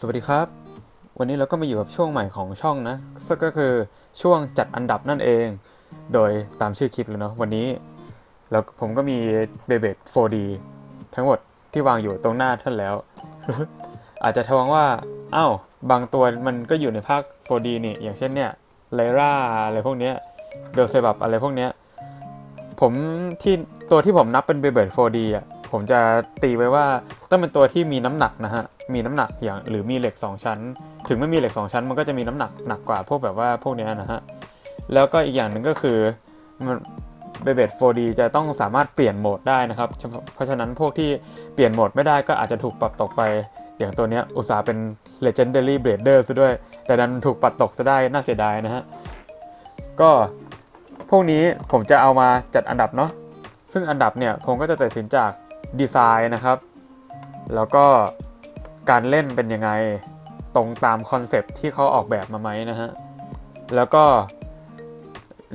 สวัสดีครับ วันนี้เราก็มาอยู่กับช่วงใหม่ของช่องนะซึ่งก็คือช่วงจัดอันดับนั่นเอง โดยตามชื่อคลิปเลยเนาะวันนี้แล้วผมก็มีเบเบด 4D ทั้งหมดที่วางอยู่ตรงหน้าท่านแล้ว อาจจะทวงว่าอ้าวบางตัวมันก็อยู่ในภาค 4D นี่อย่างเช่นเนี่ยไลราอะไรพวกเนี้ยเบลเซบับอะไรพวกเนี้ยผมที่ตัวที่ผมนับเป็นเบเบด 4D อะผมจะตีไว้ว่าต้องเป็นตัวที่มีน้ำหนักนะฮะ มีน้ำหนักอย่างหรือมีเหล็ก 2 ชั้น ถึงไม่มีเหล็ก 2 ชั้น มันก็จะมีน้ำหนักหนักกว่าพวกแบบว่าพวกนี้นะฮะ แล้วก็อีกอย่างหนึ่งก็คือมันเบเบด 4D จะต้องสามารถเปลี่ยนโหมดได้นะครับ เพราะฉะนั้นพวกที่เปลี่ยนโหมดไม่ได้ก็อาจจะถูกปรับตกไป อย่างตัวนี้อุตสาห์เป็น Legendary Blader ซะด้วย แต่ดันถูกปัดตกซะได้น่าเสียดายนะฮะ ก็พวกนี้ผมจะเอามาจัดอันดับเนาะซึ่งอันดับเนี่ยผมก็จะตัดสินจากดีไซน์นะครับ แล้วก็ การเล่นเป็นยังไงตรงตามคอนเซปที่เขาออกแบบมาไหมนะฮะ แล้วก็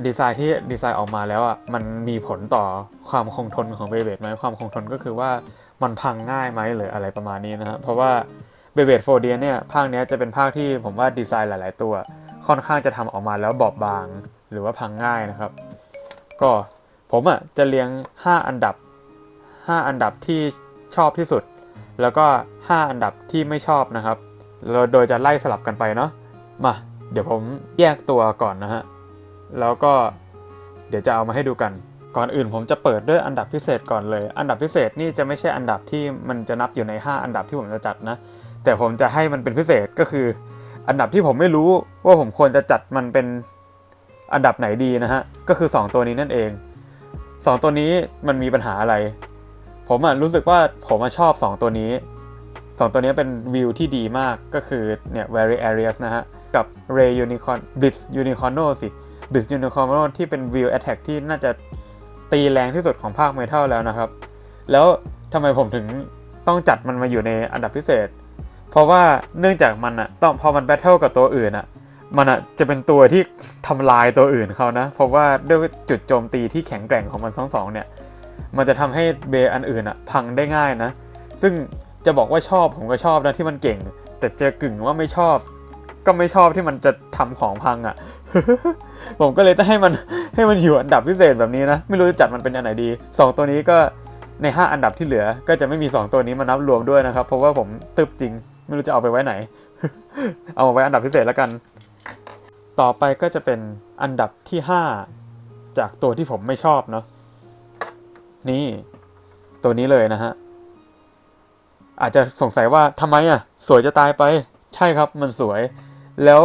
ดีไซน์ที่ดีไซน์ออกมาแล้วอะมันมีผลต่อความคงทนของเบเบดไหมความคงทนก็คือว่ามันพังง่ายไหมหรืออะไรประมาณนี้นะฮะ เพราะว่าเบเบดโฟเดียเนี่ยภาคเนี้ยจะเป็นภาคที่ผมว่าดีไซน์หลาย ๆ ตัว ค่อนข้างจะทำออกมาแล้วบอบบางหรือว่าพังง่ายนะครับ ก็ผมอะจะเรียง 5 อันดับ 5 อันดับที่ชอบที่สุด แล้วก็ 5 อันดับที่ไม่ชอบนะครับ เราโดยจะไล่สลับกันไปเนาะมา เดี๋ยวผมแยกตัวก่อนนะฮะ แล้วก็เดี๋ยวจะเอามาให้ดูกัน ก่อนอื่นผมจะเปิดด้วยอันดับพิเศษก่อนเลย อันดับพิเศษนี่จะไม่ใช่อันดับที่มันจะนับอยู่ใน 5 อันดับที่ผมจะจัดนะ แต่ผมจะให้มันเป็นพิเศษก็คือ อันดับที่ผมไม่รู้ว่าผมควรจะจัดมันเป็นอันดับไหนดีนะฮะ ก็คือ 2 ตัวนี้นั่นเอง 2 ตัวนี้มันมีปัญหาอะไร ผมอะรู้สึกว่าผมอะชอบ 2 ตัวนี้ 2 ตัวนี้เป็นวิวที่ดีมากก็คือเนี่ย very areas นะฮะ กับ ray unicorn blitz unicorno สิ blitz unicorno ที่เป็น view attack ที่น่าจะตีแรงที่สุดของภาคเมทัลแล้วนะครับ แล้วทำไมผมถึงต้องจัดมันมาอยู่ในอันดับพิเศษ เพราะว่าเนื่องจากมันอะต้องพอมันแบทเทิลกับตัวอื่นอะมันอะจะเป็นตัวที่ทำลายตัวอื่นเขานะ เพราะว่าด้วยจุดโจมตีที่แข็งแกร่งของมันทั้งสองเนี่ย มันจะทำให้เบย์อันอื่นอะพังได้ง่ายนะ ซึ่งจะบอกว่าชอบผมก็ชอบนะที่มันเก่ง แต่เจอกึ่งว่าไม่ชอบ ก็ไม่ชอบที่มันจะทำของพังอะ่ะผมก็เลยจะให้มันให้มันอยู่อันดับพิเศษแบบนี้นะ ไม่รู้จะจัดมันเป็นอันไหนดี 2 ตัวนี้ก็ใน 5 อันดับที่เหลือ ก็จะไม่มี 2 ตัวนี้มานับรวมด้วยนะครับ เพราะว่าผมตึบจริง ไม่รู้จะเอาไปไว้ไหน เอามาไว้อันดับพิเศษแล้วกัน ต่อไปก็จะเป็นอันดับที่ 5 จากตัวที่ผมไม่ชอบเนาะ นี่ ตัวนี้เลยนะฮะ อาจจะสงสัยว่าทำไมอะ สวยจะตายไป ใช่ครับมันสวย แล้ว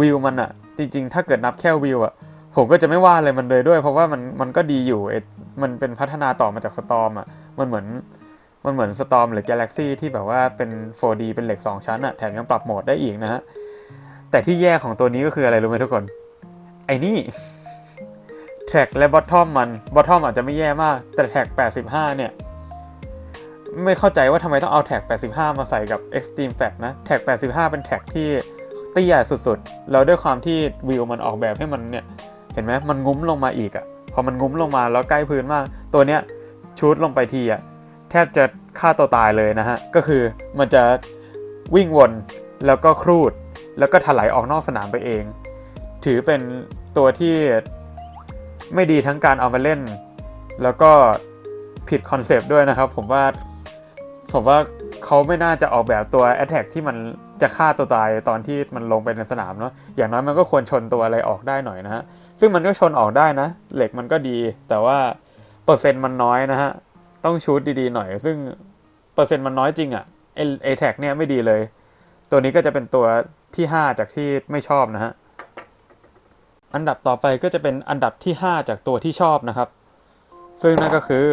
วิวมันอะ จริง ๆ ถ้าเกิดนับแค่วิวอะ ผมก็จะไม่ว่าอะไรมันเลยด้วย เพราะว่ามันมันก็ดีอยู่มันเป็นพัฒนาต่อมาจากสตอมอะ มันเหมือนมันเหมือนสตอมหรือ Galaxy ที่แบบว่าเป็น 4D เป็นเหล็ก 2 ชั้นอะแถมยังปรับโหมดได้อีกนะฮะ แต่ที่แย่ของตัวนี้ก็คืออะไรรู้ไหมทุกคน ไอ้นี่ แท็กและบอททอมมันบอททอมอาจจะไม่แย่มาก แต่แท็ก 85 เนี่ย ไม่เข้าใจว่าทำไมต้องเอาแท็ก 85 มาใส่กับ Extreme Fat นะ แท็ก 85 เป็นแท็กที่เตี้ยสุดๆ แล้วด้วยความที่วิวมันออกแบบให้มันเนี่ย เห็นไหมมันงุ้มลงมาอีกอะ่ะ พอมันงุ้มลงมาแล้วใกล้พื้นมาก ตัวเนี้ยชูดลงไปทีอะ่ะ แทบจะฆ่าตัวตายเลยนะฮะ ก็คือมันจะวิ่งวนแล้วก็ครูด แล้วก็ถลายออกนอกสนามไปเอง ถือเป็นตัวที่ ไม่ดีทั้งการเอามาเล่น แล้วก็ผิดคอนเซปต์ด้วยนะครับ ผมว่าผมว่าเขาไม่น่าจะออกแบบตัว Attack ที่มันจะฆ่าตัวตายตอนที่มันลงไปในสนามเนาะอย่างน้อยมันก็ควรชนตัวอะไรออกได้หน่อยนะฮะซึ่งมันก็ชนออกได้นะ เหล็กมันก็ดี แต่ว่าเปอร์เซ็นต์มันน้อยนะฮะต้องชูดดีๆหน่อย ซึ่งเปอร์เซ็นต์มันน้อยจริงอะ่ะไอไอแท็กเนี่ยไม่ดีเลย ตัวนี้ก็จะเป็นตัวที่ 5 จากที่ไม่ชอบนะฮะ อันดับต่อไปก็จะเป็นอันดับที่ 5 จากตัวที่ชอบนะครับ ซึ่งนั่นก็คือ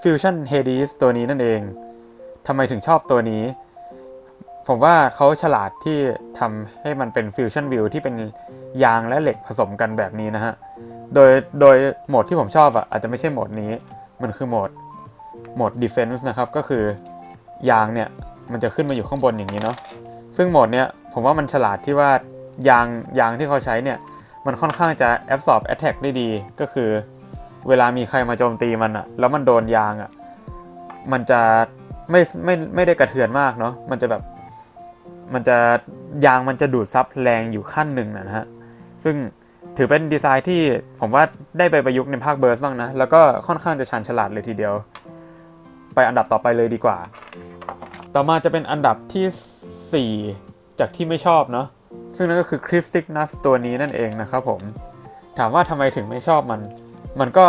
Fusion Hades ตัวนี้นั่นเองทำไมถึงชอบตัวนี้ ผมว่าเขาฉลาดที่ทำให้มันเป็น Fusion View ที่เป็นยางและเหล็กผสมกันแบบนี้นะฮะ โดยโดยโหมดที่ผมชอบอะอาจจะไม่ใช่โหมดนี้ มันคือโหมดโหมด Defense นะครับ ก็คือยางเนี่ยมันจะขึ้นมาอยู่ข้างบนอย่างนี้เนาะ ซึ่งโหมดเนี้ยผมว่ามันฉลาดที่ว่ายางยางที่เขาใช้เนี่ย มันค่อนข้างจะ absorb attack ได้ดี ก็คือ เวลามีใครมาโจมตีมันอะแล้วมันโดนยางอะมันจะไม่ไม่ไม่ได้กระเทือนมากเนาะมันจะแบบมันจะยางมันจะดูดซับแรงอยู่ขั้นหนึ่งนะฮะ ซึ่งถือเป็นดีไซน์ที่ผมว่าได้ไปประยุกต์ในภาคเบิร์สบ้างนะ แล้วก็ค่อนข้างจะชาญฉลาดเลยทีเดียว ไปอันดับต่อไปเลยดีกว่า ต่อมาจะเป็นอันดับที่ 4 จากที่ไม่ชอบเนาะ ซึ่งนั่นก็คือคริสติกนัสตัวนี้นั่นเองนะครับผม ถามว่าทำไมถึงไม่ชอบมัน มันก็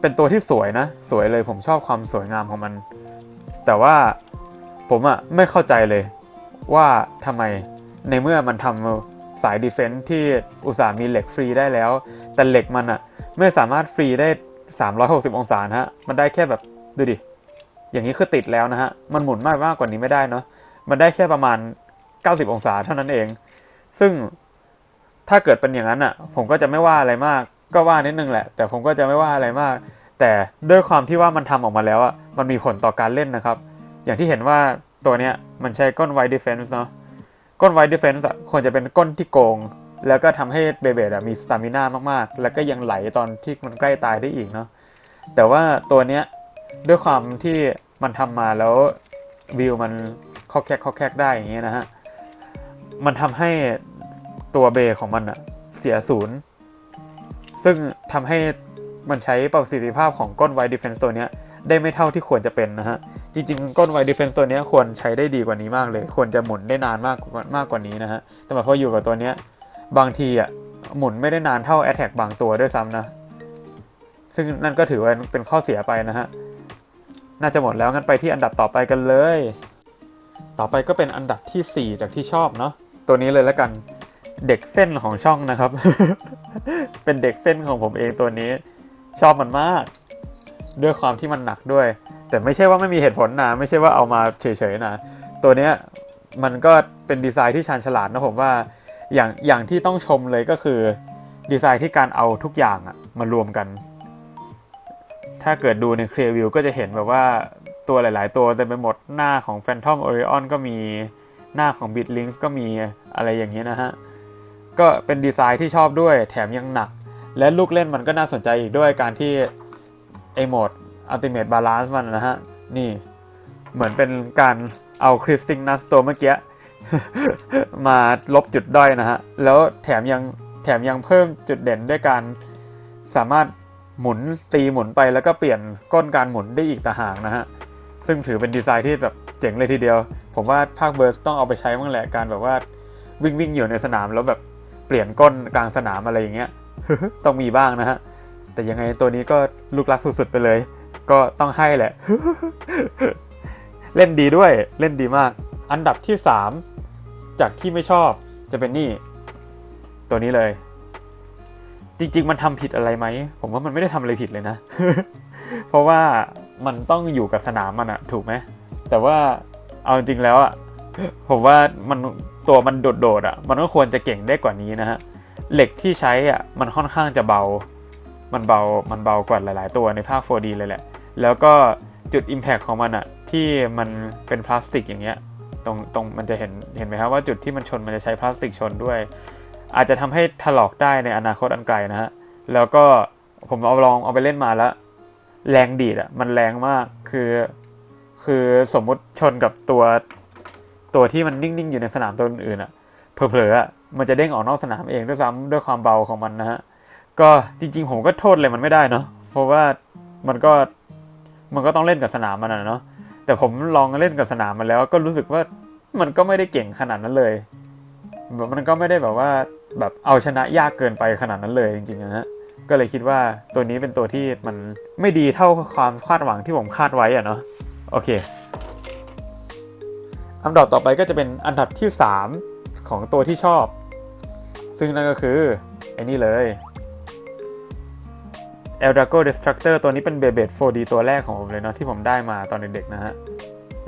เป็นตัวที่สวยนะ สวยเลยผมชอบความสวยงามของมัน แต่ว่าผมอะไม่เข้าใจเลยว่าทำไมในเมื่อมันทำสายดีเฟนซ์ที่อุตส่าห์มีเหล็กฟรีได้แล้ว แต่เหล็กมันอะไม่สามารถฟรีได้ 360 องศานะฮะ มันได้แค่แบบดูดิ อย่างนี้คือติดแล้วนะฮะ มันหมุนมากมากกว่านี้ไม่ได้เนาะ มันได้แค่ประมาณ 90 องศาเท่านั้นเอง ซึ่งถ้าเกิดเป็นอย่างนั้นอะ ผมก็จะไม่ว่าอะไรมาก ก็ว่านิดนึงแหละ แต่ผมก็จะไม่ว่าอะไรมาก แต่ด้วยความที่ว่ามันทำออกมาแล้วอะมันมีผลต่อการเล่นนะครับ อย่างที่เห็นว่าตัวเนี้ยมันใช้ก้นไวดีเฟนส์เนาะก้นไวดีเฟนส์อะควรจะเป็นก้นที่โกง แล้วก็ทำให้เบเบดมีสตามิน่ามากๆ แล้วก็ยังไหลตอนที่มันใกล้ตายได้อีกเนาะแต่ว่าตัวเนี้ยด้วยความที่มันทำมาแล้ววิวมันคอกแคกคอกแคกได้อย่างเงี้ยนะฮะมันทำให้ ตัวเบของมันอะเสียศูนย์ซึ่งทำให้มันใช้ประสิทธิภาพของก้นไวดีเฟนส์ตัวเนี้ยได้ไม่เท่าที่ควรจะเป็นนะฮะ จริงๆ ก้นไวดีเฟนส์ตัวเนี้ยควรใช้ได้ดีกว่านี้มากเลย ควรจะหมุนได้นานมากมากกว่านี้นะฮะ แต่พออยู่กับตัวเนี้ยบางทีอะหมุนไม่ได้นานเท่า a t t a c k บางตัวด้วยซ้ำนะ ซึ่งนั่นก็ถือว่าเป็นข้อเสียไปนะฮะ น่าจะหมดแล้วงั้นไปที่อันดับต่อไปกันเลย ต่อไปก็เป็นอันดับที่ 4 จากที่ชอบเนาะ ตัวนี้เลยแล้วกัน เด็กเส้นของช่องนะครับ เป็นเด็กเส้นของผมเองตัวนี้ ชอบมันมาก ด้วยความที่มันหนักด้วย แต่ไม่ใช่ว่าไม่มีเหตุผลนะไม่ใช่ว่าเอามาเฉยๆนะตัวเนี้ยมันก็เป็นดีไซน์ที่ชาญฉลาดนะผมว่าอย่างอย่างที่ต้องชมเลยก็คือ ดีไซน์ที่การเอาทุกอย่างอะมารวมกัน ถ้าเกิดดูใน Clear View ก็จะเห็นแบบว่าตัวหลาย ๆ ตัวเต็มไปหมดหน้าของ Phantom Orion ก็มีหน้าของ Bitlinks ก็มีอะไรอย่างนี้นะฮะ ก็เป็นดีไซน์ที่ชอบด้วยแถมยังหนัก และลูกเล่นมันก็น่าสนใจอีกด้วยการที่ไอโหมด Ultimate Balance มันนะฮะ นี่เหมือนเป็นการเอาคริสติงนัสตัวเมื่อกี้ มาลบจุดด้อยนะฮะ แล้วแถมยังแถมยังเพิ่มจุดเด่นด้วยการสามารถหมุนตีหมุนไปแล้วก็เปลี่ยนก้นการหมุนได้อีกต่างหากนะฮะ ซึ่งถือเป็นดีไซน์ที่แบบเจ๋งเลยทีเดียว ผมว่าภาคเบิร์สต้องเอาไปใช้บ้างแหละการแบบว่าวิ่งวิ่งอยู่ในสนามแล้วแบบ เปลี่ยนก้นกลางสนามอะไรอย่างเงี้ยต้องมีบ้างนะฮะ แต่ยังไงตัวนี้ก็ลูกรักสุดๆไปเลย ก็ต้องให้แหละ เล่นดีด้วยเล่นดีมาก อันดับที่ 3 จากที่ไม่ชอบจะเป็นนี่ ตัวนี้เลย จริงๆ มันทำผิดอะไรไหม ผมว่ามันไม่ได้ทำอะไรผิดเลยนะ เพราะว่ามันต้องอยู่กับสนามมันอะถูกไหม แต่ว่าเอาจริงๆแล้วอะผมว่ามัน ตัวมันโดดๆอะมันก็ควรจะเก่งได้กว่านี้นะฮะ เหล็กที่ใช้อะมันค่อนข้างจะเบา มันเบา มันเบากว่าหลาย ๆ ตัวในภาค 4D เลยแหละ แล้วก็จุด Impact ของมันอะที่มันเป็นพลาสติกอย่างเงี้ย ตรงตรงมันจะเห็น เห็นไหมครับว่าจุดที่มันชนมันจะใช้พลาสติกชนด้วย อาจจะทำให้ถลอกได้ในอนาคตอันไกลนะฮะ แล้วก็ผมเอาลองเอาไปเล่นมาแล้ว แรงดีดอะ มันแรงมาก คือ คือสมมุติชนกับตัว ตัวที่มันนิ่งๆอยู่ในสนามตัวอื่นๆอะเผลอๆอะมันจะเด้งออกนอกสนามเองด้วยซ้ำด้วยความเบาของมันนะฮะก็จริงๆ ผมก็โทษเลยมันไม่ได้เนาะเพราะว่ามันก็มันก็ต้องเล่นกับสนามมันนะเนาะแต่ผมลองเล่นกับสนามมันแล้ว ก็รู้สึกว่ามันก็ไม่ได้เก่งขนาดนั้นเลยแบบมันก็ไม่ได้แบบว่าแบบเอาชนะยากเกินไปขนาดนั้นเลยจริงๆนะฮะก็เลยคิดว่าตัวนี้เป็นตัวที่มันไม่ดีเท่าความคาดหวังที่ผมคาดไว้อะเนาะโอเค อันดับต่อไปก็จะเป็นอันดับที่ 3 ของตัวที่ชอบ ซึ่งนั่นก็คือไอ้นี่เลย e l d r a g o Destructor ตัวนี้เป็นเบเบด 4D ตัวแรกของผมเลยเนาะที่ผมได้มาตอนเด็กๆนะฮะ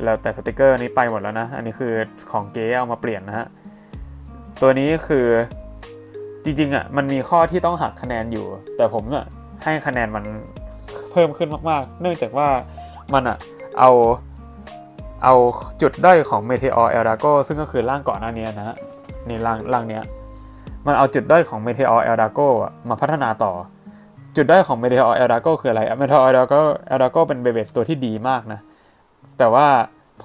แล้วแต่สติกเกอร์นี้ไปหมดแล้วนะ อันนี้คือของเก๊เอามาเปลี่ยนนะฮะ ตัวนี้คือจริงๆอะมันมีข้อที่ต้องหักคะแนนอยู่ แต่ผมอะให้คะแนนมันเพิ่มขึ้นมากๆ เนื่องจากว่ามันอะเอา เอาจุดด้อยของ Meteor El Drago ซึ่งก็คือร่างก่อนหน้านี้นะฮะนี่ร่างร่างเนี้ยมันเอาจุดด้อยของ Meteor El Drago อะมาพัฒนาต่อ จุดด้อยของ Meteor El Drago คืออะไร Meteor El Drago El Drago เป็นเบเบตัวที่ดีมากนะ แต่ว่า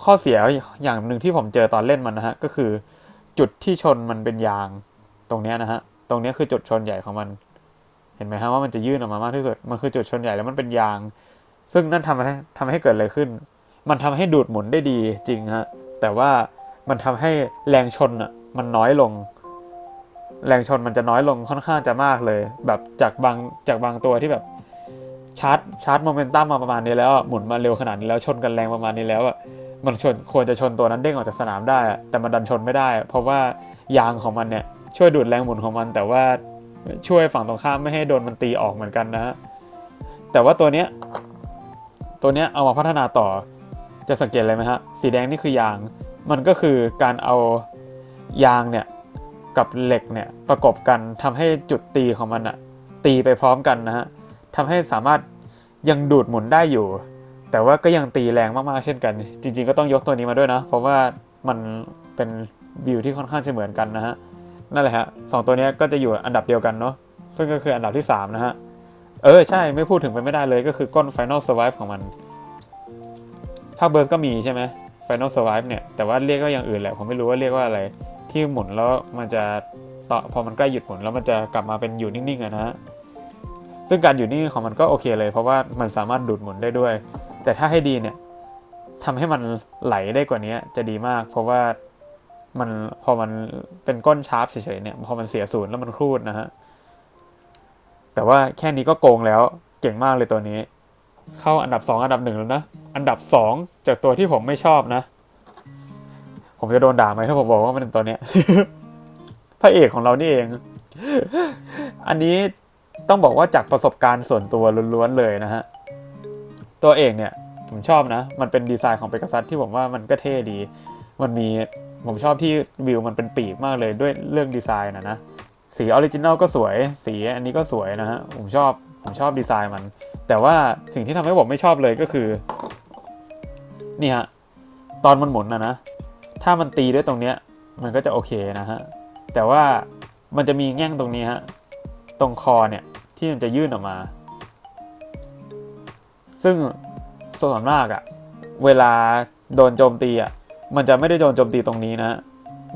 ข้อเสียอย่างหนึ่งที่ผมเจอตอนเล่นมันนะฮะก็คือจุดที่ชนมันเป็นยาง ตรงเนี้ยนะฮะตรงเนี้ยคือจุดชนใหญ่ของมัน เห็นไหมฮะว่ามันจะยื่นออกมามากที่สุดมันคือจุดชนใหญ่แล้วมันเป็นยาง ซึ่งนั่นทำให้ทำให้เกิดอะไรขึ้น มันทำให้ดูดหมุนได้ดีจริงฮะ แต่ว่ามันทำให้แรงชนอะมันน้อยลง แรงชนมันจะน้อยลงค่อนข้างจะมากเลย แบบจากบางจากบางตัวที่แบบชาร์จชาร์จโมเมนตัมมาประมาณนี้แล้วหมุนมาเร็วขนาดนี้แล้วชนกันแรงประมาณนี้แล้วอะมันชนควรจะชนตัวนั้นเด้งออกจากสนามได้ แต่มันดันชนไม่ได้ เพราะว่ายางของมันเนี่ยช่วยดูดแรงหมุนของมัน แต่ว่าช่วยฝั่งตรงข้ามไม่ให้โดนมันตีออกเหมือนกันนะฮะแต่ว่าตัวเนี้ยตัวเนี้ยเอามาพัฒนาต่อ จะสังเกตอะไรไหมฮะ สีแดงนี่คือยาง มันก็คือการเอายางเนี่ยกับเหล็กเนี่ยประกบกันทำให้จุดตีของมันอะตีไปพร้อมกันนะฮะทำให้สามารถยังดูดหมุนได้อยู่ แต่ว่าก็ยังตีแรงมากๆเช่นกัน จริง ๆ ก็ต้องยกตัวนี้มาด้วยนะ เพราะว่ามันเป็นวิวที่ค่อนข้างจะเหมือนกันนะฮะนั่นแหละฮะสองตัวนี้ก็จะอยู่อันดับเดียวกันเนาะซึ่งก็คืออันดับที่ 3 นะฮะ เออ ใช่ไม่พูดถึงไปไม่ได้เลยก็คือก้น Final Survive ของมันาคเบิร์สก็มีใช่ไหม Final Survive เนี่ย แต่ว่าเรียกก็อย่างอื่นแหละ ผมไม่รู้ว่าเรียกว่าอะไร ที่หมุนแล้วมันจะต่อพอมันใกล้หยุดหมุนแล้วมันจะกลับมาเป็นอยู่นิ่งๆอะนะฮะซึ่งการอยู่นิ่งของมันก็โอเคเลย เพราะว่ามันสามารถดูดหมุนได้ด้วย แต่ถ้าให้ดีเนี่ยทำให้มันไหลได้กว่านี้จะดีมาก เพราะว่ามันพอมันเป็นก้นชาร์ปเฉยๆเนี่ยพอมันเสียศูนย์แล้วมันครูดนะฮะแต่ว่าแค่นี้ก็โกงแล้วเก่งมากเลยตัวนี้ เข้าอันดับสองอันดับหนึ่งแล้วนะ อันดับสองจากตัวที่ผมไม่ชอบนะ ผมจะโดนด่าไหมถ้าผมบอกว่ามันเป็นตัวเนี้ยพระเอกของเรานี่เอง อันนี้ต้องบอกว่าจากประสบการณ์ส่วนตัวล้วนๆเลยนะฮะ ตัวเอกเนี่ยผมชอบนะ มันเป็นดีไซน์ของเปกัซัสที่ผมว่ามันก็เท่ดี มันมีผมชอบที่วิวมันเป็นปีกมากเลยด้วยเรื่องดีไซน์นะนะ สีออริจินัลก็สวย สีอันนี้ก็สวยนะฮะ ผมชอบ ผมชอบดีไซน์มัน แต่ว่าสิ่งที่ทำให้ผมไม่ชอบเลยก็คือ นี่ฮะ ตอนมันหมุนนะนะ ถ้ามันตีด้วยตรงเนี้ย มันก็จะโอเคนะฮะ แต่ว่ามันจะมีแง่งตรงนี้ฮะ ตรงคอเนี่ย ที่มันจะยื่นออกมา ซึ่งส่วนมากอะเวลาโดนโจมตีอะมันจะไม่ได้โดนโจมตีตรงนี้นะ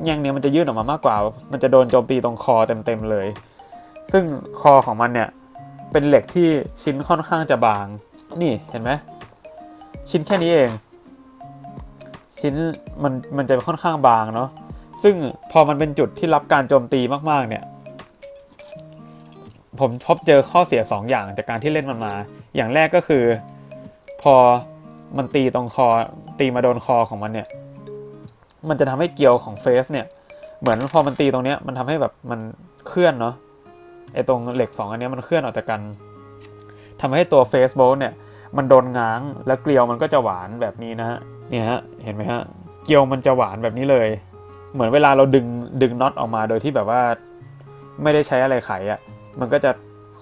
แง่งเนี้ยมันจะยื่นออกมามากกว่า มันจะโดนโจมตีตรงคอเต็มๆเลย ซึ่งคอของมันเนี่ย เป็นเหล็กที่ชิ้นค่อนข้างจะบาง นี่เห็นไหมชิ้นแค่นี้เอง ชิ้นมันมันจะค่อนข้างบางเนาะซึ่งพอมันเป็นจุดที่รับการโจมตีมากๆ เนี่ย ผมพบเจอข้อเสีย 2 อย่างจากการที่เล่นมันมา อย่างแรกก็คือ พอมันตีตรงคอตีมาโดนคอของมันเนี่ย มันจะทำให้เกลียวของเฟสเนี่ย เหมือนพอมันตีตรงเนี้ยมันทำให้แบบมันเคลื่อนเนาะ ไอตรงเหล็กสองอันนี้มันเคลื่อนออกจากกันทำให้ตัวเฟสโบลเนี่ยมันโดนง้างแล้วเกลียวมันก็จะหวานแบบนี้นะฮะเนี่ยฮะเห็นไหมฮะเกลียวมันจะหวานแบบนี้เลย เหมือนเวลาเราดึงดึงน็อตออกมาโดยที่แบบว่าไม่ได้ใช้อะไรไขอะ่ะมันก็จะ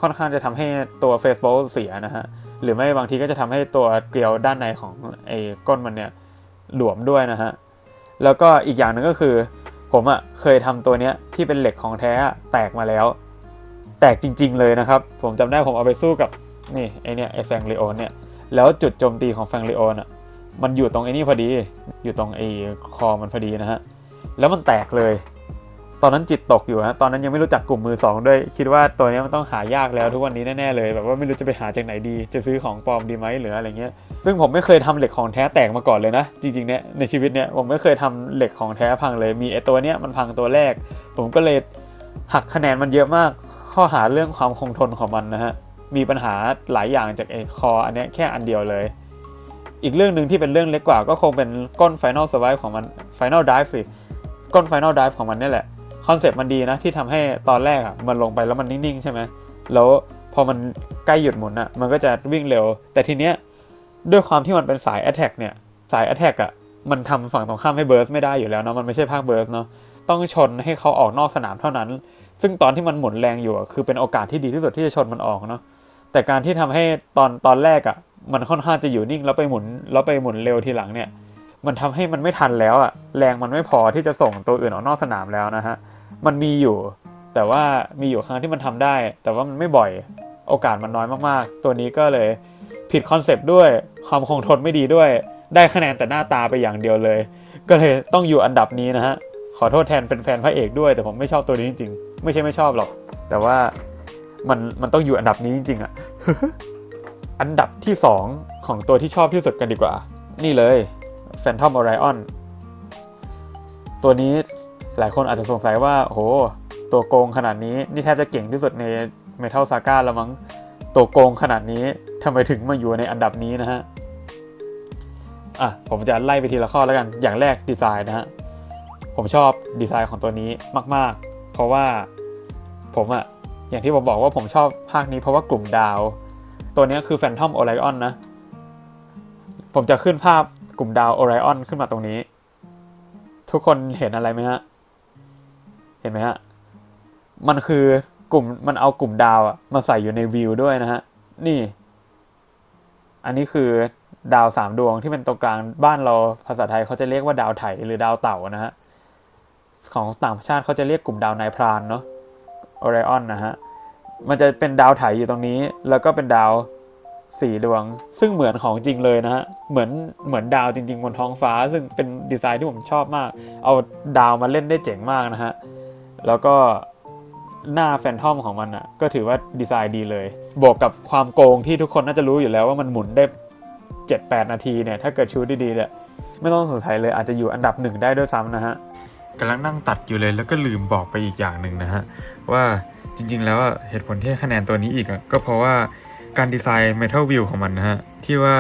ค่อนข้างจะทำให้ตัวเฟสโบลเสียนะฮะหรือไม่บางทีก็จะทำให้ตัวเกลียวด้านในของไอ้ก้นมันเนี่ยหลวมด้วยนะฮะแล้วก็อีกอย่างหนึ่งก็คือ ผมอะ่ะเคยทำตัวเนี้ยที่เป็นเหล็กของแท้อะแตกมาแล้ว แตกจริง ๆ เลยนะครับ ผมจำได้ผมเอาไปสู้กับนี่ไอเนี่ยไอแฟงเลโอนเนี่ยแล้วจุดโจมตีของแฟงเลโอนอะมันอยู่ตรงไอ้นี่พอดี อยู่ตรงไอ้คอมันพอดีนะฮะ แล้วมันแตกเลย ตอนนั้นจิตตกอยู่ฮะ ตอนนั้นยังไม่รู้จักกลุ่มมือสองด้วย คิดว่าตัวนี้มันต้องหายากแล้วทุกวันนี้แน่ๆเลย แบบว่าไม่รู้จะไปหาจากไหนดี จะซื้อของปลอมดีไหมหรืออะไรเงี้ย ซึ่งผมไม่เคยทำเหล็กของแท้แตกมาก่อนเลยนะ จริงๆเนี่ยในชีวิตเนี่ยผมไม่เคยทำเหล็กของแท้พังเลย มีไอ้ตัวเนี้ยมันพังตัวแรก ผมก็เลยหักคะแนนมันเยอะมาก ข้อหาเรื่องความคงทนของมันนะฮะ มีปัญหาหลายอย่างจากไอ้คออันนี้แค่อันเดียวเลย อีกเรื่องหนึ่งที่เป็นเรื่องเล็กกว่าก็คงเป็นก้น Final Survive ของมัน Final Dive สิ ก้น Final Dive ของมันนี่แหละ คอนเซปต์มันดีนะที่ทำให้ตอนแรกอะมันลงไปแล้วมันนิ่งๆใช่ไหม แล้วพอมันใกล้หยุดหมุนอะมันก็จะวิ่งเร็ว แต่ทีเนี้ยด้วยความที่มันเป็นสาย Attack เนี่ย สาย Attack อะมันทำฝั่งตรงข้ามให้เบิร์สไม่ได้อยู่แล้วเนาะ มันไม่ใช่ภาคเบิร์สเนาะ ต้องชนให้เขาออกนอกสนามเท่านั้น ซึ่งตอนที่มันหมุนแรงอยู่คือเป็นโอกาสที่ดีที่สุดที่จะชนมันออกเนาะแต่การที่ทำให้ตอนตอนแรกอะ่ะ มันค่อนข้างจะอยู่นิ่งแล้วไปหมุนแล้วไปหมุนเร็วทีหลังเนี่ย มันทำให้มันไม่ทันแล้วอะ่ะแรงมันไม่พอที่จะส่งตัวอื่นออกนอกสนามแล้วนะฮะมันมีอยู่ แต่ว่ามีอยู่ครั้งที่มันทำได้ แต่ว่ามันไม่บ่อยโอกาสมันน้อยมากๆ ตัวนี้ก็เลยผิดคอนเซปต์ด้วยความคงทนไม่ดีด้วย ได้คะแนนแต่หน้าตาไปอย่างเดียวเลย ก็เลยต้องอยู่อันดับนี้นะฮะขอโทษแทนเป็นแฟนพระเอกด้วย แต่ผมไม่ชอบตัวนี้จริงๆ ไม่ใช่ไม่ชอบหรอก แต่ว่ามันมันต้องอยู่อันดับนี้จริงๆอะอันดับที่ 2 ของตัวที่ชอบที่สุดกันดีกว่า นี่เลย Phantom Orion ตัวนี้หลายคนอาจจะสงสัยว่าโหตัวโกงขนาดนี้ นี่แทบจะเก่งที่สุดใน Metal Saga แล้วมั้งตัวโกงขนาดนี้ทำไมถึงมาอยู่ในอันดับนี้นะฮะอะผมจะไล่ไปทีละข้อแล้วกัน อย่างแรกดีไซน์นะฮะ ผมชอบดีไซน์ของตัวนี้มาก ๆ เพราะว่า ผมอะอย่างที่ผมบอกว่าผมชอบภาคนี้เพราะว่ากลุ่มดาว ตัวนี้คือ Phantom Orion นนะ ผมจะขึ้นภาพกลุ่มดาว Orion ขึ้นมาตรงนี้ ทุกคนเห็นอะไรไหมฮะ เห็นไหมฮะ มันคือกลุ่มมันเอากลุ่มดาวอะมาใส่อยู่ในวิวด้วยนะฮะ นี่ อันนี้คือดาวสามดวงที่เป็นตรงกลางบ้านเราภาษาไทยเขาจะเรียกว่าดาวไถหรือดาวเต่านะฮะของต่างชาติเขาจะเรียกกลุ่มดาวนายพรานเนาะ อไรออนนะฮะ มันจะเป็นดาวไถอยู่ตรงนี้ แล้วก็เป็นดาวสี่ดวง ซึ่งเหมือนของจริงเลยนะฮะ เหมือนเหมือนดาวจริง ๆ บนท้องฟ้า ซึ่งเป็นดีไซน์ที่ผมชอบมาก เอาดาวมาเล่นได้เจ๋งมากนะฮะ แล้วก็หน้าแฟนทอมของมันอะ ก็ถือว่าดีไซน์ดีเลย บวกกับความโกงที่ทุกคนน่าจะรู้อยู่แล้วว่ามันหมุนได้ 7-8 นาทีเนี่ย ถ้าเกิดชูดดีๆเนี่ยไม่ต้องสงสัยเลยอาจจะอยู่อันดับหนึ่งได้ด้วยซ้ำนะฮะ กำลังนั่งตัดอยู่เลยแล้วก็ลืมบอกไปอีกอย่างหนึ่งนะฮะ ว่าจริงๆแล้วเหตุผลที่ให้คะแนนตัวนี้อีกอะก็เพราะว่าการดีไซน์ Metal View ของมันนะฮะ ที่ว่า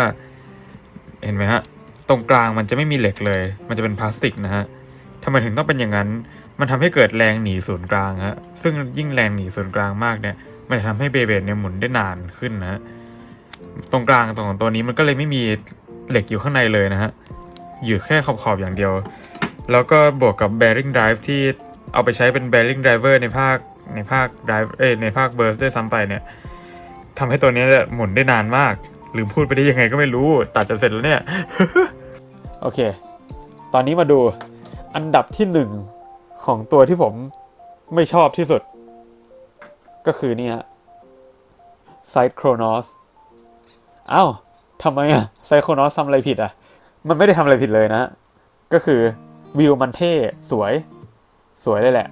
เห็นไหมฮะ ตรงกลางมันจะไม่มีเหล็กเลย มันจะเป็นพลาสติกนะฮะทำไมถึงต้องเป็นอย่างนั้น มันทำให้เกิดแรงหนีศูนย์กลางฮะซึ่งยิ่งแรงหนีศูนย์กลางมากเนี่ยมันจะทำให้เบเบดเนี่ยหมุนได้นานขึ้นนะฮะตรงกลางตรงของตัวนี้มันก็เลยไม่มีเหล็กอยู่ข้างในเลยนะฮะอยู่แค่ขอบๆอย่างเดียว แล้วก็บวกกับ bearing drive ที่เอาไปใช้เป็น bearing driver ในภาคในภาค drive เอ้ในภาค burst ด้วยซ้ำไปเนี่ยทำให้ตัวนี้หมุนได้นานมากลืมพูดไปได้ยังไงก็ไม่รู้ ตัดจะเสร็จแล้วเนี่ย โอเค ตอนนี้มาดูอันดับที่หนึ่งของตัวที่ผมไม่ชอบที่สุด ก็คือนี่ฮะ Side Chronos อ้าวทำไมอะ Side Chronos ทำอะไรผิดอะ มันไม่ได้ทำอะไรผิดเลยนะฮะก็คือ วิวมันเท่สวย สวยเลยแหละ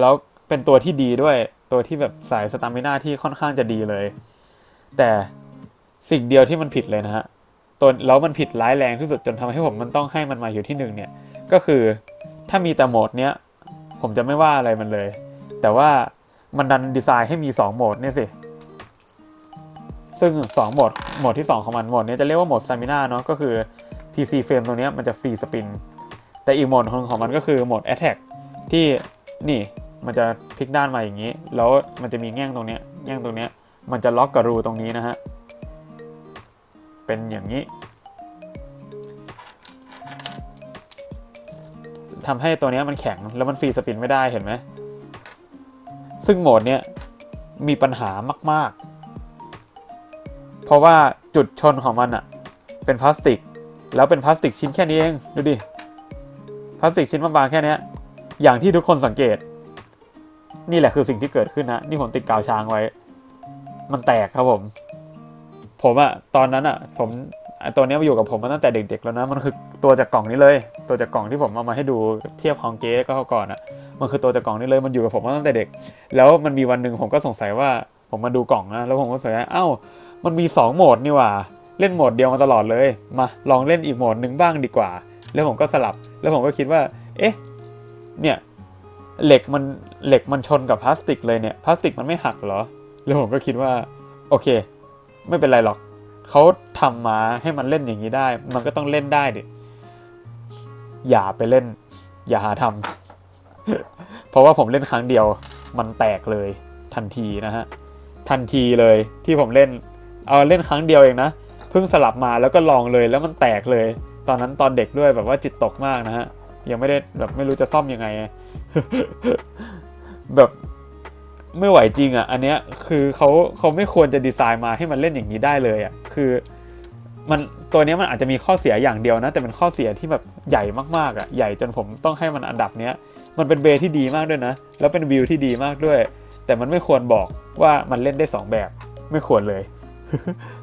แล้วเป็นตัวที่ดีด้วย ตัวที่แบบสายสตามิน่าที่ค่อนข้างจะดีเลย แต่สิ่งเดียวที่มันผิดเลยนะฮะตัวแล้วมันผิดร้ายแรงที่สุดจนทำให้ผมมันต้องให้มันมาอยู่ที่หนึ่งเนี่ย ก็คือถ้ามีแต่โหมดเนี้ยผมจะไม่ว่าอะไรมันเลย แต่ว่ามันดันดีไซน์ให้มี 2 โหมดเนี่ยสิ ซึ่ง 2 โหมด โหมดที่ 2 ของมัน โหมดนี้จะเรียกว่าโหมด Stamina เนาะ ก็คือ PC Frame ตรงนี้มันจะฟรีสปิน แต่อีกโหมดของของมันก็คือโหมด Attack ที่นี่มันจะพลิกด้านมาอย่างนี้ แล้วมันจะมีแง่งตรงนี้แง่งตรงนี้มันจะล็อกกับรูตรงนี้นะฮะ เป็นอย่างนี้ทำให้ตัวนี้มันแข็งแล้วมันฟรีสปินไม่ได้เห็นไหม ซึ่งโหมดเนี้ยมีปัญหามาก ๆ เพราะว่าจุดชนของมันอะเป็นพลาสติก แล้วเป็นพลาสติกชิ้นแค่นี้เองดูดิพลาสติกชิ้นบางๆแค่นี้อย่างที่ทุกคนสังเกต นี่แหละคือสิ่งที่เกิดขึ้นนะนี่ผมติดกาวช้างไว้ มันแตกครับผม ผมอะตอนนั้นอะผมตัวนี้มาอยู่กับผมมาตั้งแต่เด็กๆแล้วนะมันคือตัวจากกล่องนี้เลย ตัวจากกล่องที่ผมเอามาให้ดูเทียบของเก๊ก็ก่อนอะมันคือตัวจากกล่องนี้เลยมันอยู่กับผมมาตั้งแต่เด็ก แล้วมันมีวันหนึ่งผมก็สงสัยว่าผมมาดูกล่องนะแล้วผมก็สงสัยว่าเอ้ามันมีสองโหมดนี่ว่า เล่นโหมดเดียวมาตลอดเลย มาลองเล่นอีกโหมดหนึ่งบ้างดีกว่า แล้วผมก็สลับ แล้วผมก็คิดว่า เอ๊ะ เนี่ยเหล็กมันเหล็กมันชนกับพลาสติกเลยเนี่ยพลาสติกมันไม่หักเหรอ แล้วผมก็คิดว่า โอเค ไม่เป็นไรหรอกเขาทำมาให้มันเล่นอย่างนี้ได้ มันก็ต้องเล่นได้ดิอย่าไปเล่น อย่าหาทำเพราะว่าผมเล่นครั้งเดียว มันแตกเลยทันทีนะฮะทันทีเลยที่ผมเล่น เอาเล่นครั้งเดียวเองนะ เพิ่งสลับมาแล้วก็ลองเลยแล้วมันแตกเลย ตอนนั้นตอนเด็กด้วยแบบว่าจิตตกมากนะฮะยังไม่ได้แบบไม่รู้จะซ่อมยังไง แบบไม่ไหวจริงอะ อันเนี้ยคือเขาเขาไม่ควรจะดีไซน์มาให้มันเล่นอย่างนี้ได้เลยอะคือมันตัวเนี้ยมันอาจจะมีข้อเสียอย่างเดียวนะ แต่เป็นข้อเสียที่แบบใหญ่มากๆอะใหญ่จนผมต้องให้มันอันดับเนี้ยมันเป็นเบย์ที่ดีมากด้วยนะ แล้วเป็นวิวที่ดีมากด้วย แต่มันไม่ควรบอกว่ามันเล่นได้สองแบบไม่ควรเลย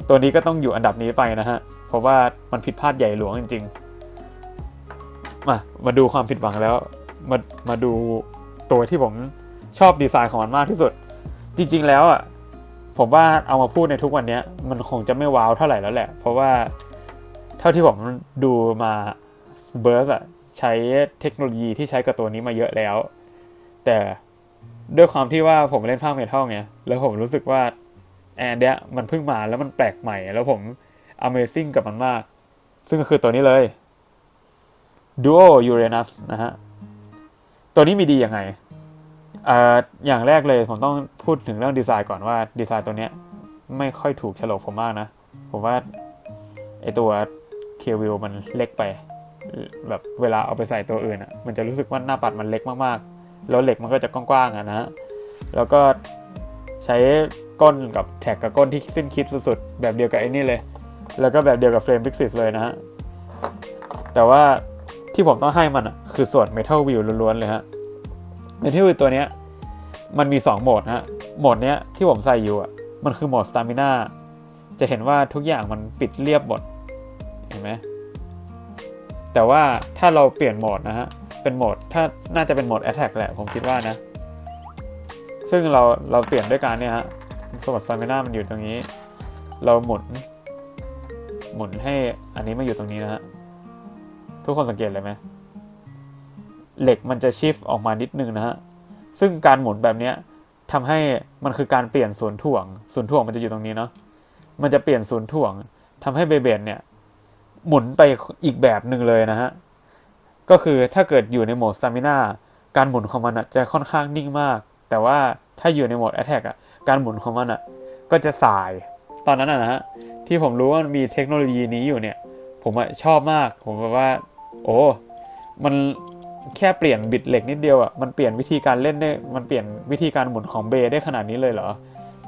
ตัวนี้ก็ต้องอยู่อันดับนี้ไปนะฮะ เพราะว่ามันผิดพลาดใหญ่หลวงจริงมามาดูความผิดหวังแล้ว มามาดูตัวที่ผมชอบดีไซน์ของมันมากที่สุด จริงๆแล้วอะผมว่าเอามาพูดในทุกวันนี้มันคงจะไม่ว้าวเท่าไหร่แล้วแหละ เพราะว่าเท่าที่ผมดูมาเบิร์สอะใช้เทคโนโลยีที่ใช้กับตัวนี้มาเยอะแล้ว แต่ด้วยความที่ว่าผมเล่นภาคเมทัลไงแล้วผมรู้สึกว่า แอนเนี้ยมันเพิ่งมาแล้วมันแปลกใหม่ แล้วผม Amazing กับมันมาก ซึ่งก็คือตัวนี้เลย Duo Uranus นะฮะ ตัวนี้มีดียังไงอ่าอย่างแรกเลยผมต้องพูดถึงเรื่องดีไซน์ก่อนว่าดีไซน์ตัวเนี้ยไม่ค่อยถูกฉลกผมมากนะ ผมว่าไอตัวเควิลมันเล็กไป แบบเวลาเอาไปใส่ตัวอื่นอะ มันจะรู้สึกว่าหน้าปัดมันเล็กมากๆ แล้วเหล็กมันก็จะกว้างๆอะนะแล้วก็ใช้ ก้นกับแท็กกับก้นที่สิ้นคิดสุดๆ แบบเดียวกับไอ้นี่เลย แล้วก็แบบเดียวกับเฟรมพิกซิสเลยนะฮะ แต่ว่าที่ผมต้องให้มันอะ คือส่วน Metal View ล้วนๆเลยฮะ Metal View ตัวเนี้ยมันมี 2 โหมดฮะ โหมดเนี้ยที่ผมใส่อยู่อะ มันคือโหมด Stamina จะเห็นว่าทุกอย่างมันปิดเรียบหมด เห็นไหมแต่ว่าถ้าเราเปลี่ยนโหมดนะฮะ เป็นโหมดถ้าน่าจะเป็นโหมด Attack แหละผมคิดว่านะ ซึ่งเราเราเปลี่ยนด้วยการเนี่ยฮะ สมมติ Stamina มันอยู่ตรงนี้ เราหมุน หมุนให้อันนี้มาอยู่ตรงนี้นะฮะ ทุกคนสังเกตเลยไหมเหล็กมันจะชิฟออกมานิดนึงนะฮะ ซึ่งการหมุนแบบเนี้ยทำให้มันคือการเปลี่ยนศูนย์ถ่วง ศูนย์ถ่วงมันจะอยู่ตรงนี้เนาะ มันจะเปลี่ยนศูนย์ถ่วงทำให้เบเบดเนี่ย หมุนไปอีกแบบหนึ่งเลยนะฮะ ก็คือถ้าเกิดอยู่ในโหมด Stamina การหมุนของมันอะจะค่อนข้างนิ่งมาก แต่ว่าถ้าอยู่ในโหมด Attack อะ การหมุนของมันอะก็จะสาย ตอนนั้นอะนะฮะที่ผมรู้ว่ามันมีเทคโนโลยีนี้อยู่เนี่ย ผมอะชอบมาก ผมแบบว่า โอ้มันแค่เปลี่ยนบิดเหล็กนิดเดียวอะมันเปลี่ยนวิธีการเล่นได้มันเปลี่ยนวิธีการหมุนของเบย์ได้ขนาดนี้เลยเหรอ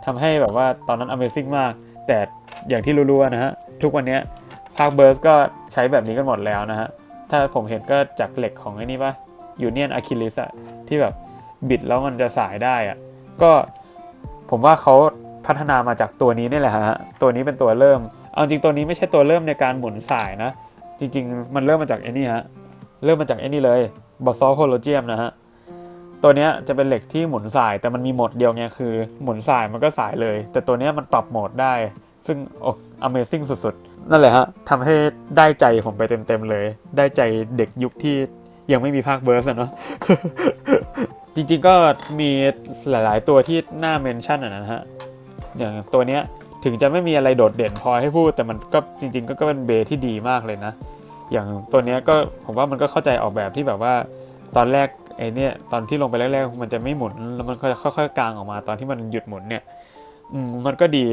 ทำให้แบบว่าตอนนั้น Amazing มาก แต่อย่างที่รู้ๆนะฮะ ทุกวันนี้ภาคเบิร์สก็ใช้แบบนี้กันหมดแล้วนะฮะ ถ้าผมเห็นก็จากเหล็กของไอ้นี่ปะยูเนียนอะคิลิสอะที่แบบบิดแล้วมันจะสายได้อะก็ ผมว่าเขาพัฒนามาจากตัวนี้นี่แหละฮะ ตัวนี้เป็นตัวเริ่ม เอาจริงตัวนี้ไม่ใช่ตัวเริ่มในการหมุนสายนะ จริงๆ มันเริ่มมาจากไอ้นี่ฮะ เริ่มมาจากไอ้นี่เลยบอสซอโฮโลเจียมนะฮะ ตัวเนี้ยจะเป็นเหล็กที่หมุนสายแต่มันมีโหมดเดียวไงคือหมุนสายมันก็สายเลย แต่ตัวเนี้ยมันปรับโหมดได้ ซึ่งโอ้ Amazing สุดๆ นั่นแหละฮะทำให้ได้ใจผมไปเต็มๆเลย ได้ใจเด็กยุคที่ยังไม่มีภาคเบิร์สอะเนาะ จริงๆก็มีหลายๆตัวที่น่าเมนชั่นอะนะฮะอย่างตัวเนี้ยถึงจะไม่มีอะไรโดดเด่นพอให้พูด แต่มันก็จริง ๆ ก็ก็เป็นเบที่ดีมากเลยนะ อย่างตัวเนี้ยก็ผมว่ามันก็เข้าใจออกแบบที่แบบว่า ตอนแรกไอ้เนี่ยตอนที่ลงไปแรกๆมันจะไม่หมุนแล้วมันก็จะค่อยๆกลางออกมา ตอนที่มันหยุดหมุนเนี่ยอืมมันก็ดี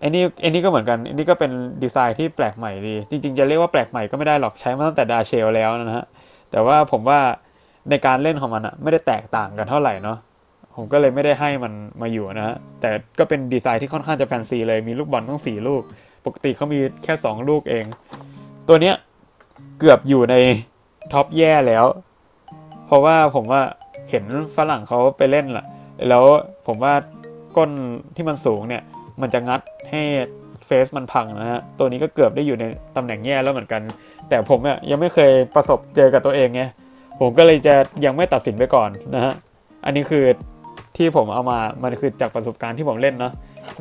ไอ้นี่ไอ้นี่ก็เหมือนกันไอ้นี่ก็เป็นดีไซน์ที่แปลกใหม่ดี จริง ๆ จะเรียกว่าแปลกใหม่ก็ไม่ได้หรอกใช้มาตั้งแต่ดาเชลแล้วนะฮะแต่ว่าผมว่า ในการเล่นของมันอะไม่ได้แตกต่างกันเท่าไหร่เนาะผมก็เลยไม่ได้ให้มันมาอยู่นะฮะแต่ก็เป็นดีไซน์ที่ค่อนข้างจะแฟนซีเลยมีลูกบอลต้องสี่ลูก ปกติเขามีแค่สองลูกเอง ตัวเนี้ยเกือบอยู่ในท็อปแย่แล้ว เพราะว่าผมว่าเห็นฝรั่งเขาไปเล่นล่ะ แล้วผมว่าก้นที่มันสูงเนี่ย มันจะงัดให้เฟซมันพังนะฮะ ตัวนี้ก็เกือบได้อยู่ในตำแหน่งแย่แล้วเหมือนกัน แต่ผมเนี่ยยังไม่เคยประสบเจอกับตัวเองไง ผมก็เลยจะยังไม่ตัดสินไปก่อนนะฮะ อันนี้คือที่ผมเอามา มันคือจากประสบการณ์ที่ผมเล่นเนาะ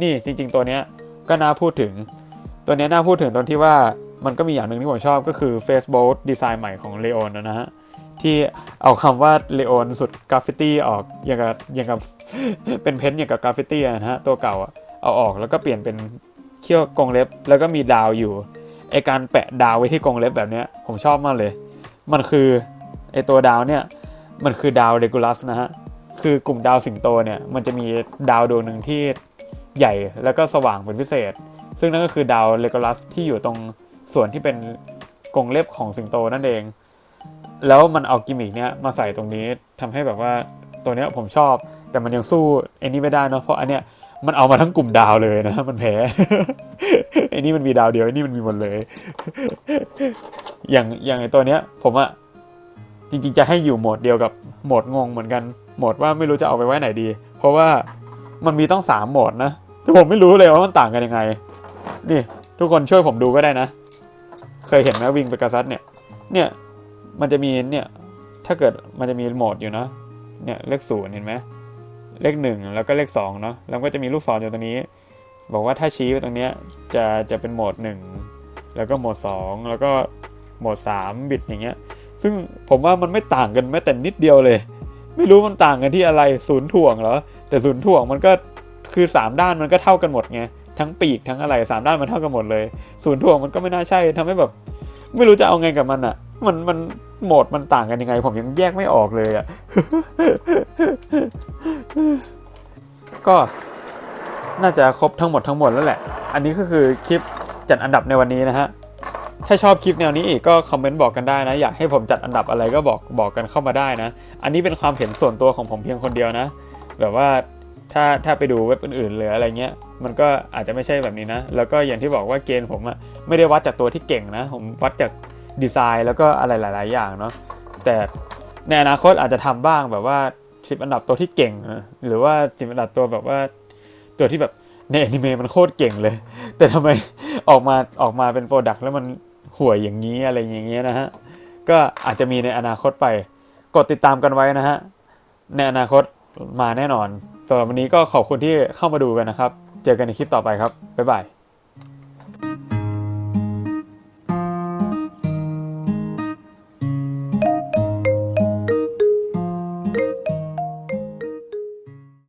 นี่จริง ๆ ตัวเนี้ยก็น่าพูดถึง ตัวเนี้ยน่าพูดถึงตอนที่ว่ามันก็มีอย่างหนึ่งที่ผมชอบก็คือ Facebook ดีไซน์ใหม่ของเลโอนนะฮะ ที่เอาคำว่าเลโอนสุดกราฟฟิตี้ออกอย่างกับอย่างกับเป็นเพ้นท์อย่างกับกราฟฟิตี้นะฮะตัวเก่าเอาออกแล้วก็เปลี่ยนเป็นเขี้ยวกรงเล็บ แล้วก็มีดาวอยู่ไอการแปะดาวไว้ที่กรงเล็บแบบเนี้ยผมชอบมากเลย มันคือ อตัวดาวเนี่ยมันคือดาวเรกูลัสนะฮะ คือกลุ่มดาวสิงโตเนี่ยมันจะมีดาวดวงหนึ่งที่ใหญ่แล้วก็สว่างเป็นพิเศษ ซึ่งนั่นก็คือดาวเรกูลัสที่อยู่ตรงส่วนที่เป็นกรงเล็บของสิงโตนั่นเอง แล้วมันเอากิมมิกเนี้ยมาใส่ตรงนี้ทำให้แบบว่าตัวเนี้ยผมชอบ แต่มันยังสู้ไอ้นี้ไม่ได้เนอะเพราะอันเนี้ยมันเอามาทั้งกลุ่มดาวเลยนะ มันแพ้ไอ้นี่มันมีดาวเดียวไอ้นี่มันมีหมดเลย อย่างอย่างไอ้ตัวเนี้ย ผมอะ จริงๆจะให้อยู่โหมดเดียวกับโหมดงงเหมือนกันโหมดว่าไม่รู้จะเอาไปไว้ไหนดี เพราะว่ามันมีต้องสามโหมดนะแต่ผมไม่รู้เลยว่ามันต่างกันยังไง นี่ทุกคนช่วยผมดูก็ได้นะ เคยเห็นไหมวิงเปกัสซัสเนี่ย เนี่ยมันจะมีเนี่ยถ้าเกิดมันจะมีโหมดอยู่นะ เนี่ยเลขศูนย์เห็นไหมเลขหนึ่งแล้วก็เลขสองเนาะแล้วก็จะมีลูกศรอยู่ตรงนี้ บอกว่าถ้าชี้ไปตรงเนี้ยจะจะเป็นโหมดหนึ่งแล้วก็โหมดสองแล้วก็โหมดสามบิตอย่างเงี้ย ซึ่งผมว่ามันไม่ต่างกันแม้แต่นิดเดียวเลย ไม่รู้มันต่างกันที่อะไรศูนย์ถ่วงเหรอแต่ศูนย์ถ่วงมันก็คือสามด้านมันก็เท่ากันหมดไงทั้งปีกทั้งอะไรสามด้านมันเท่ากันหมดเลยศูนย์ถ่วงมันก็ไม่น่าใช่ทำให้แบบ ไม่รู้จะเอาไงกับมันอะ่ะ มันมันโหมดมันต่างกันยังไง ผมยังแยกไม่ออกเลยอะ่ะก็น่าจะครบทั้งหมดทั้งหมดแล้วแหละ อันนี้ก็คือคลิปจัดอันดับในวันนี้นะฮะ ถ้าชอบคลิปแนวนี้อีกก็คอมเมนต์บอกกันได้นะ อยากให้ผมจัดอันดับอะไรก็บอกบอกกันเข้ามาได้นะ อันนี้เป็นความเห็นส่วนตัวของผมเพียงคนเดียวนะ แบบว่าถ้าถ้าไปดูเว็บอื่นๆหรืออะไรเงี้ย มันก็อาจจะไม่ใช่แบบนี้นะ แล้วก็อย่างที่บอกว่าเกณฑ์ผมอะไม่ได้วัดจากตัวที่เก่งนะ ผมวัดจากดีไซน์แล้วก็อะไรหลาย ๆ อย่างเนาะ แต่ในอนาคตอาจจะทำบ้างแบบว่าสิบอันดับตัวที่เก่ง หรือว่าสิบอันดับตัวแบบว่าตัวที่แบบในอนิเมะมันโคตรเก่งเลย แต่ทำไมออกมาออกมาเป็นโปรดักต์แล้วมัน ห่วยอย่างนี้อะไรอย่างเงี้ยนะฮะ ก็อาจจะมีในอนาคตไป กดติดตามกันไว้นะฮะ ในอนาคตมาแน่นอนสำหรับวันนี้ก็ขอบคุณที่เข้ามาดูกันนะครับ เจอกันในคลิปต่อไปครับ บ๊ายบาย